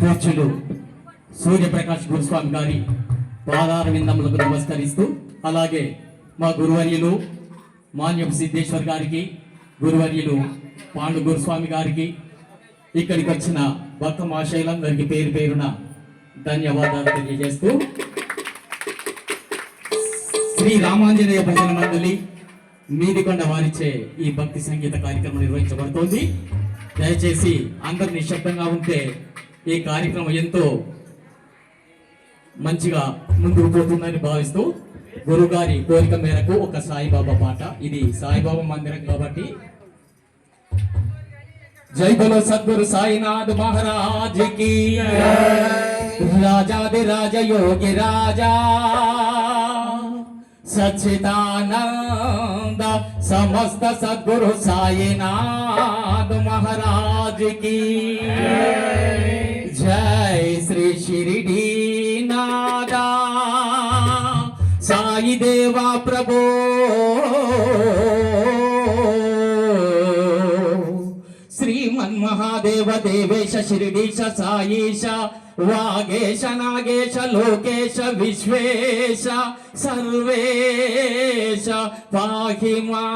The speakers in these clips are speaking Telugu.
పూజ్యులు సూర్యప్రకాష్ గురుస్వామి గారి పాదార విందములకు నమస్కరిస్తూ అలాగే మా గురువర్యులు మాన్యం సిద్ధేశ్వర్ గారికి గురువర్యులు పాండు గురుస్వామి గారికి ఇక్కడికి వచ్చిన భక్త మహాశైలందరికీ పేరు పేరున ధన్యవాదాలు తెలియజేస్తూ శ్రీ రామాంజనేయ భజన మండలి మీదికొండ వారిచే ఈ భక్తి సంగీత కార్యక్రమం నిర్వహించబడుతోంది. దయచేసి అందరు నిశ్శబ్దంగా ఉంటే ఈ కార్యక్రమం ఎంతో మంచిగా ముందుకు పోతుందని భావిస్తూ గురుగారి కోరిక మేరకు ఒక సాయిబాబా పాట. ఇది సాయిబాబా మందిరం కాబట్టి. జై బలో సద్గురు సాయినాథ్ మహారాజ్కి రాజాది రాజ యోగి రాజా సచ్చిదానంద సమస్త సద్గురు సాయినాథ్ మహారాజ్కి జై శ్రీ షిరిడి నాదా సాయి దేవా ప్రభో శ్రీమన్మహాదేవ దేవేశ శిరిడీశ సాయేశ వాగేశ నాగేశ లోకేశ విశ్వేశ సర్వేశ పాహి మాం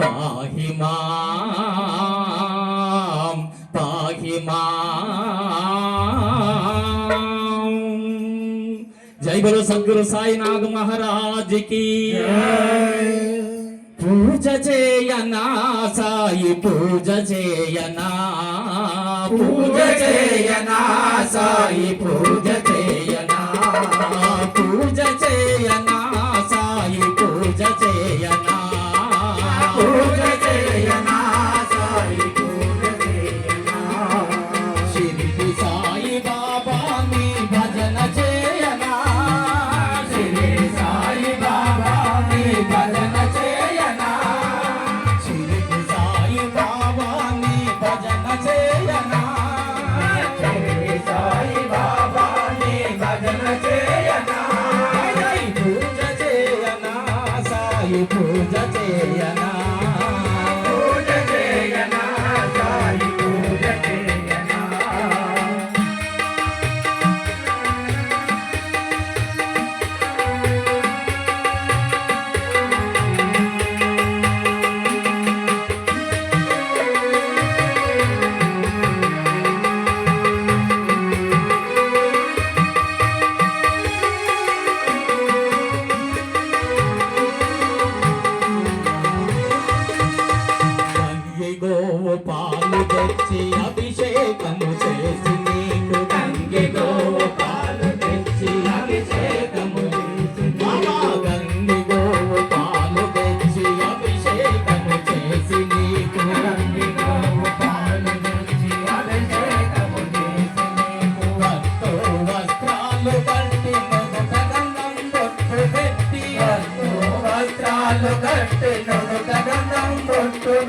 పాహి మాం పాహి మాం జై బలో సద్గురు సాయినాథ్ మహారాజ్ కి పూజ చేయనా సాయి పూజ చేయనా? పూజ చేయనా సాయి పూజ చేయనా? పూజ చేయనా సాయి పూజ చేయనా? పూజ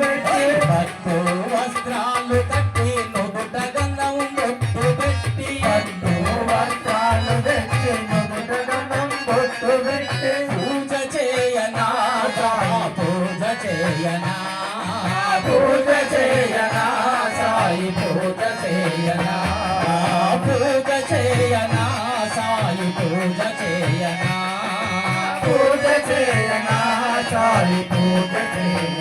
పెట్టి కట్టు వస్త్రాలు కట్టి నొదట గంధం బొట్టు పెట్టి కట్టు వస్త్రాలు కట్టి నొదట గంధం బొట్టు పెట్టి పూజ చేయనా? పూజ చేయనా? పూజ చేయనా? సాయి పూజ చేయనా? పూజ చేయనా? సాయి పూజ చేయనా? పూజ చేయనా? సాయి పూజ చేయనా?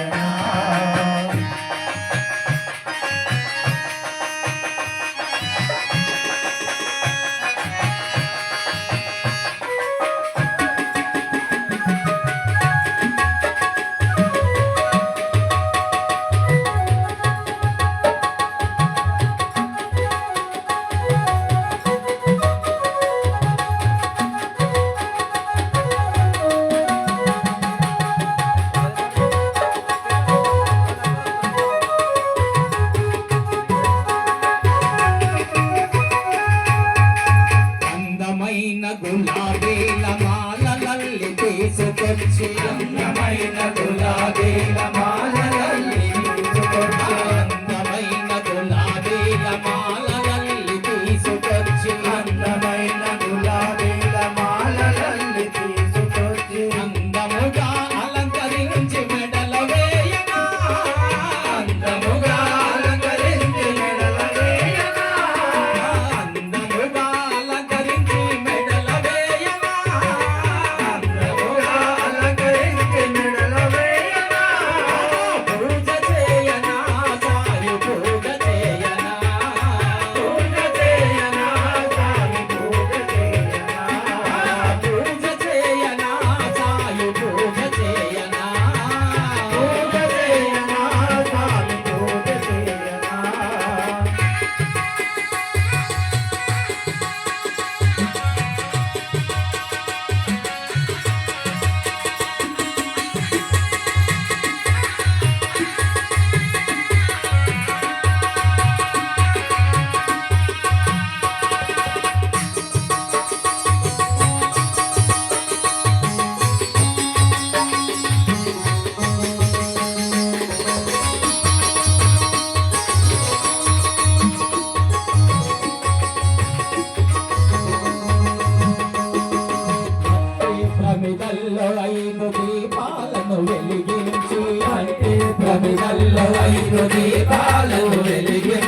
దీపాలు వెలిగి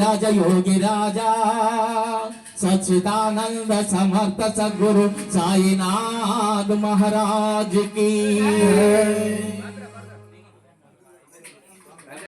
రాజ యోగి రాజా సచిదానంద సమర్థ సద్గురు సాయినాథ్ మహారాజ్కి